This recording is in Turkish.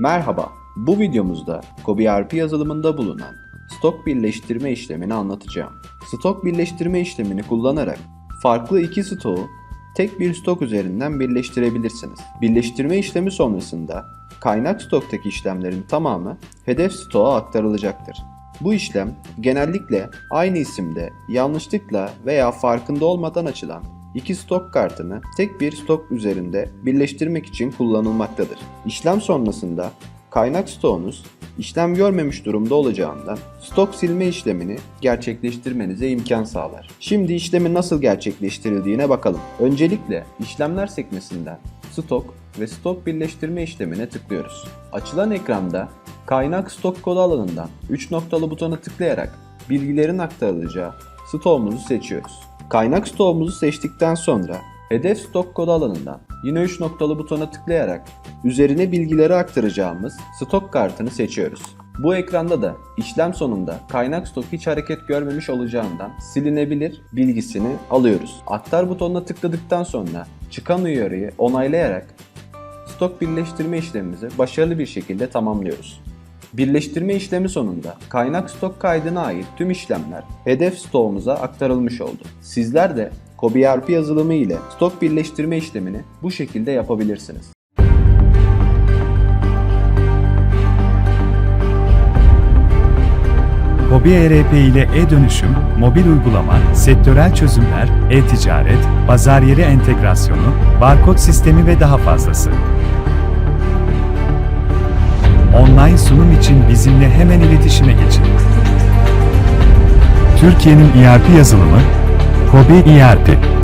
Merhaba, bu videomuzda Kobi ERP yazılımında bulunan stok birleştirme işlemini anlatacağım. Stok birleştirme işlemini kullanarak farklı iki stoğu tek bir stok üzerinden birleştirebilirsiniz. Birleştirme işlemi sonrasında kaynak stoktaki işlemlerin tamamı hedef stoğa aktarılacaktır. Bu işlem genellikle aynı isimde yanlışlıkla veya farkında olmadan açılan iki stok kartını tek bir stok üzerinde birleştirmek için kullanılmaktadır. İşlem sonrasında kaynak stoğunuz işlem görmemiş durumda olacağından stok silme işlemini gerçekleştirmenize imkan sağlar. Şimdi işlemin nasıl gerçekleştirildiğine bakalım. Öncelikle işlemler sekmesinden stok ve stok birleştirme işlemine tıklıyoruz. Açılan ekranda kaynak stok kodu alanından 3 noktalı butona tıklayarak bilgilerin aktarılacağı stoğumuzu seçiyoruz. Kaynak stoğumuzu seçtikten sonra hedef stok kodu alanından yine 3 noktalı butona tıklayarak üzerine bilgileri aktaracağımız stok kartını seçiyoruz. Bu ekranda da işlem sonunda kaynak stok hiç hareket görmemiş olacağından silinebilir bilgisini alıyoruz. Aktar butonuna tıkladıktan sonra çıkan uyarıyı onaylayarak stok birleştirme işlemimizi başarılı bir şekilde tamamlıyoruz. Birleştirme işlemi sonunda kaynak stok kaydına ait tüm işlemler hedef stoğumuza aktarılmış oldu. Sizler de Kobi ERP yazılımı ile stok birleştirme işlemini bu şekilde yapabilirsiniz. Hobi ERP ile e-dönüşüm, mobil uygulama, sektörel çözümler, e-ticaret, pazar yeri entegrasyonu, barkod sistemi ve daha fazlası. Online sunum için bizimle hemen iletişime geçin. Türkiye'nin ERP yazılımı, Hobi ERP.